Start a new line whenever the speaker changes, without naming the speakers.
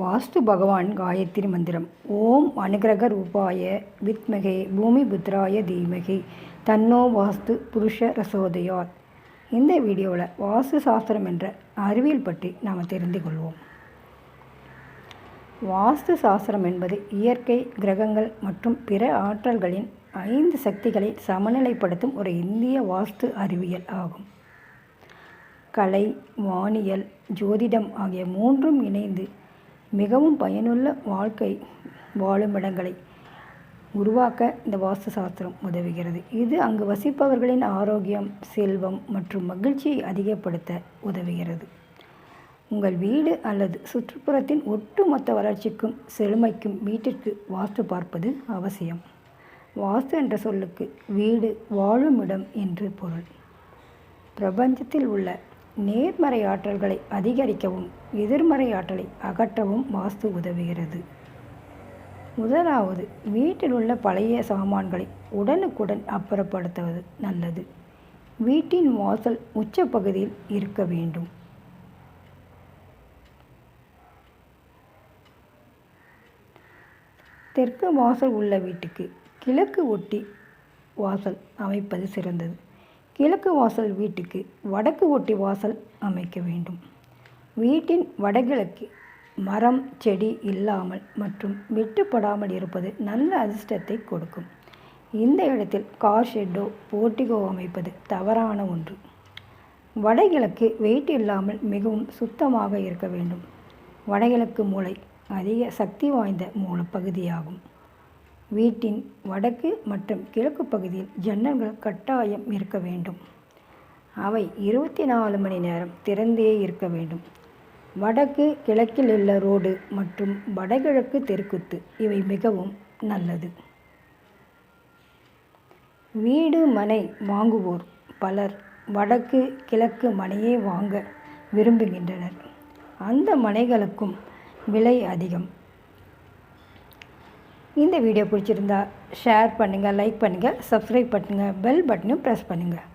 வாஸ்து பகவான் காயத்ரி மந்திரம். ஓம் அனுகிரக ரூபாய வித்மகே பூமி புத்ராய தீமகி தன்னோ வாஸ்து புருஷ ரசோதயாத். இந்த வீடியோவில் வாஸ்து சாஸ்திரம் என்ற அறிவியல் பற்றி நாம் தெரிந்து கொள்வோம். வாஸ்து சாஸ்திரம் என்பது இயற்கை கிரகங்கள் மற்றும் பிற ஆற்றல்களின் ஐந்து சக்திகளை சமநிலைப்படுத்தும் ஒரு இந்திய வாஸ்து அறிவியல் ஆகும். கலை வானியல் ஜோதிடம் ஆகிய மூன்றும் இணைந்து மிகவும் பயனுள்ள வாழ்க்கை வாழும் இடங்களை உருவாக்க இந்த வாஸ்து சாஸ்திரம் உதவுகிறது. இது அங்கு வசிப்பவர்களின் ஆரோக்கியம் செல்வம் மற்றும் மகிழ்ச்சியை அதிகப்படுத்த உதவுகிறது. உங்கள் வீடு அல்லது சுற்றுப்புறத்தின் ஒட்டுமொத்த வளர்ச்சிக்கும் செழுமைக்கும் வீட்டிற்கு வாஸ்து பார்ப்பது அவசியம். வாஸ்து என்ற சொல்லுக்கு வீடு வாழும் இடம் என்று பொருள். பிரபஞ்சத்தில் உள்ள நேர்மறை ஆற்றல்களை அதிகரிக்கவும் எதிர்மறை ஆற்றலை அகற்றவும் வாஸ்து உதவுகிறது. முதலாவது வீட்டில் உள்ள பழைய சாமான்களை உடனுக்குடன் அப்புறப்படுத்துவது நல்லது. வீட்டின் வாசல் உச்சப்பகுதியில் இருக்க வேண்டும். தெற்கு வாசல் உள்ள வீட்டுக்கு கிழக்கு ஒட்டி வாசல் அமைப்பது சிறந்தது. கிழக்கு வாசல் வீட்டுக்கு வடக்கு ஒட்டி வாசல் அமைக்க வேண்டும். வீட்டின் வடகிழக்கு மரம் செடி இல்லாமல் மற்றும் வெட்டுப்படாமல் இருப்பது நல்ல அதிர்ஷ்டத்தை கொடுக்கும். இந்த இடத்தில் கார் ஷெட்டோ போர்ட்டிகோ அமைப்பது தவறான ஒன்று. வடகிழக்கு வெயிட் இல்லாமல் மிகவும் சுத்தமாக இருக்க வேண்டும். வடகிழக்கு மூளை அதிக சக்தி வாய்ந்த மூலப்பகுதியாகும். வீட்டின் வடக்கு மற்றும் கிழக்கு பகுதியில் ஜன்னல்கள் கட்டாயம் இருக்க வேண்டும். அவை இருபத்தி நாலு மணி நேரம் திறந்தே இருக்க வேண்டும். வடக்கு கிழக்கில் உள்ள ரோடு மற்றும் வடகிழக்கு தெருக்குத்து இவை மிகவும் நல்லது. வீடு மனை வாங்குவோர் பலர் வடக்கு கிழக்கு மனையே வாங்க விரும்புகின்றனர். அந்த மனைகளுக்கும் விலை அதிகம். இந்த வீடியோ பிடிச்சிருந்தா ஷேர் பண்ணுங்கள் லைக் பண்ணுங்கள் சப்ஸ்கிரைப் பண்ணுங்கள் பெல் பட்டனும் ப்ரெஸ் பண்ணுங்கள்